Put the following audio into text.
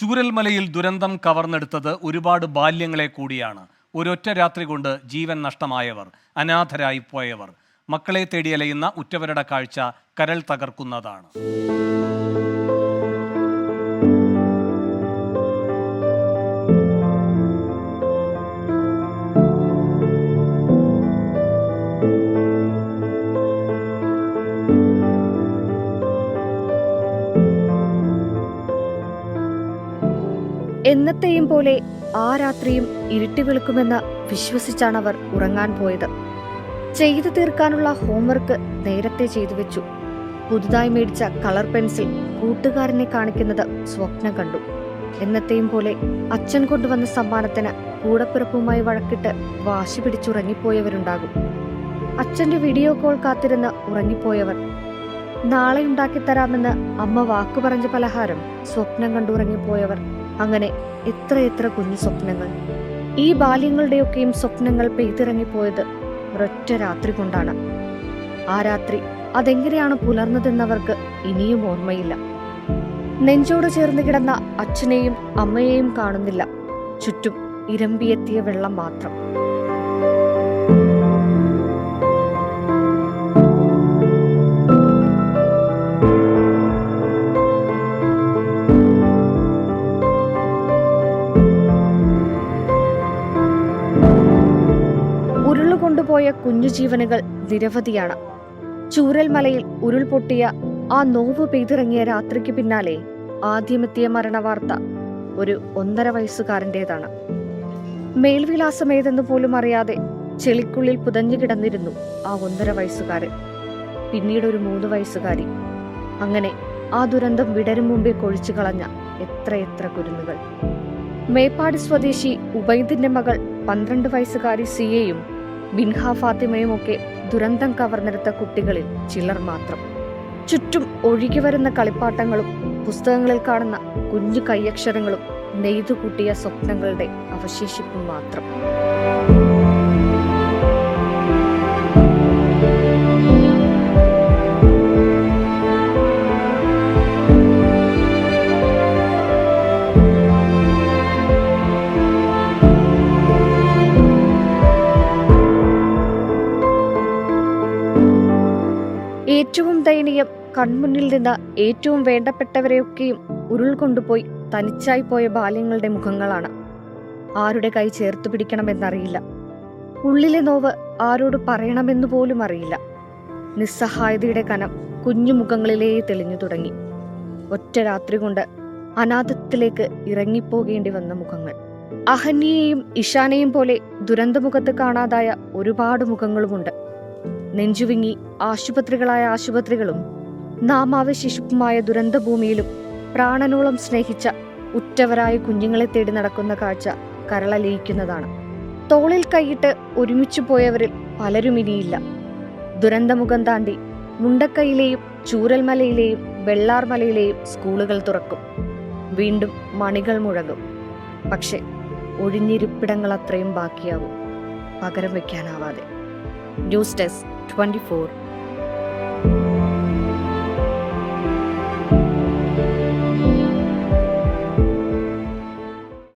ചൂരൽമലയിൽ ദുരന്തം കവർന്നെടുത്തത് ഒരുപാട് ബാല്യങ്ങളെ കൂടിയാണ്. ഒരൊറ്റ രാത്രി കൊണ്ട് ജീവൻ നഷ്ടമായവർ അനാഥരായി പോയവർ. മക്കളെ തേടിയലയുന്ന ഉറ്റവരുടെ കാഴ്ച കരൾ തകർക്കുന്നതാണ്. എന്നത്തെയും പോലെ ആ രാത്രിയും ഇരുട്ടി വിളിക്കുമെന്ന് വിശ്വസിച്ചാണ് അവർ ഉറങ്ങാൻ പോയത്. ചെയ്തു തീർക്കാനുള്ള ഹോംവർക്ക് നേരത്തെ ചെയ്തു വെച്ചു. പുതുതായി മേടിച്ച കളർ പെൻസിൽ കൂട്ടുകാരനെ കാണിക്കുന്നത് സ്വപ്നം കണ്ടു. എന്നത്തെയും പോലെ അച്ഛൻ കൊണ്ടുവന്ന സമ്മാനത്തിന് കൂടപ്പിറപ്പുമായി വഴക്കിട്ട് വാശി പിടിച്ചുറങ്ങിപ്പോയവരുണ്ടാകും. അച്ഛന്റെ വീഡിയോ കോൾ കാത്തിരുന്ന് ഉറങ്ങിപ്പോയവർ നാളെ ഉണ്ടാക്കിത്തരാമെന്ന് അമ്മ വാക്കു പറഞ്ഞ പലഹാരം സ്വപ്നം കണ്ടുറങ്ങിപ്പോയവർ അങ്ങനെ എത്രയെത്ര കുഞ്ഞു സ്വപ്നങ്ങൾ. ഈ ബാല്യങ്ങളുടെയൊക്കെയും സ്വപ്നങ്ങൾ പെയ്തിറങ്ങിപ്പോയത് ഒരൊറ്റ രാത്രി കൊണ്ടാണ്. ആ രാത്രി അതെങ്ങനെയാണ് പുലർന്നതെന്നവർക്ക് ഇനിയും ഓർമ്മയില്ല. നെഞ്ചോട് ചേർന്ന് കിടന്ന അച്ഛനെയും അമ്മയെയും കാണുന്നില്ല. ചുറ്റും ഇരമ്പിയെത്തിയ വെള്ളം മാത്രം. ഉരുളുകൊണ്ടുപോയ കുഞ്ഞു ജീവനുകൾ നിരവധിയാണ്. ചൂരൽമലയിൽ ഉരുൾപൊട്ടിയ ആ നോവ് പെയ്തിറങ്ങിയ രാത്രിക്ക് പിന്നാലെ ആദ്യമെത്തിയ മരണവാർത്ത ഒരു ഒന്നര വയസ്സുകാരന്റെതാണ്. മേൽവിലാസമേതെന്ന് പോലും അറിയാതെ ചെളിക്കുള്ളിൽ പുതഞ്ഞു കിടന്നിരുന്നു ആ ഒന്നര വയസ്സുകാരൻ. പിന്നീട് ഒരു മൂന്ന് വയസ്സുകാരി. അങ്ങനെ ആ ദുരന്തം വിടരും മുമ്പേ കൊഴിച്ചു കളഞ്ഞ എത്രയെത്ര കുരുന്നുകൾ. മേപ്പാട് സ്വദേശി ഉബൈദിന്റെ മകൾ പന്ത്രണ്ട് വയസ്സുകാരി സിയയും ബിൻഹ ഫാത്തിമയും ഒക്കെ ദുരന്തം കവർന്നെടുത്ത കുട്ടികളിൽ ചിലർ മാത്രം. ചുറ്റും ഒഴുകി വരുന്ന കളിപ്പാട്ടങ്ങളും പുസ്തകങ്ങളിൽ കാണുന്ന കുഞ്ഞു കൈയക്ഷരങ്ങളും നെയ്തു കൂട്ടിയ സ്വപ്നങ്ങളുടെ അവശേഷിപ്പും മാത്രം. ഏറ്റവും ദയനീയം കൺമുന്നിൽ നിന്ന് ഏറ്റവും വേണ്ടപ്പെട്ടവരെയൊക്കെയും ഉരുൾ കൊണ്ടുപോയി തനിച്ചായി പോയ ബാല്യങ്ങളുടെ മുഖങ്ങളാണ്. ആരുടെ കൈ ചേർത്ത് പിടിക്കണമെന്നറിയില്ല. ഉള്ളിലെ നോവ് ആരോട് പറയണമെന്ന് പോലും അറിയില്ല. നിസ്സഹായതയുടെ കനം കുഞ്ഞു മുഖങ്ങളിലേ തെളിഞ്ഞു തുടങ്ങി. ഒറ്റ രാത്രി കൊണ്ട് അനാഥത്തിലേക്ക് ഇറങ്ങിപ്പോകേണ്ടി വന്ന മുഖങ്ങൾ. അഹന്യയെയും ഇഷാനെയും പോലെ ദുരന്തമുഖത്ത് കാണാതായ ഒരുപാട് മുഖങ്ങളുമുണ്ട്. നെഞ്ചുവിങ്ങി ആശുപത്രികളായ ആശുപത്രികളും നാമാവശിശുപ്പുമായ ദുരന്തഭൂമിയിലും പ്രാണനോളം സ്നേഹിച്ച ഉറ്റവരായ കുഞ്ഞുങ്ങളെ തേടി നടക്കുന്ന കാഴ്ച കരളലിയിക്കുന്നതാണ്. തോളിൽ കൈയിട്ട് ഒരുമിച്ചു പോയവരിൽ പലരും ഇനിയില്ല. ദുരന്തമുഖം താണ്ടി മുണ്ടക്കൈയിലെയും ചൂരൽമലയിലെയും വെള്ളാർമലയിലെയും സ്കൂളുകൾ തുറക്കും. വീണ്ടും മണികൾ മുഴങ്ങും. പക്ഷെ ഒഴിഞ്ഞിരിപ്പിടങ്ങൾ അത്രയും ബാക്കിയാവും. പകരം വയ്ക്കാനാവാതെ ന്യൂസ് ഡെസ്ക് 24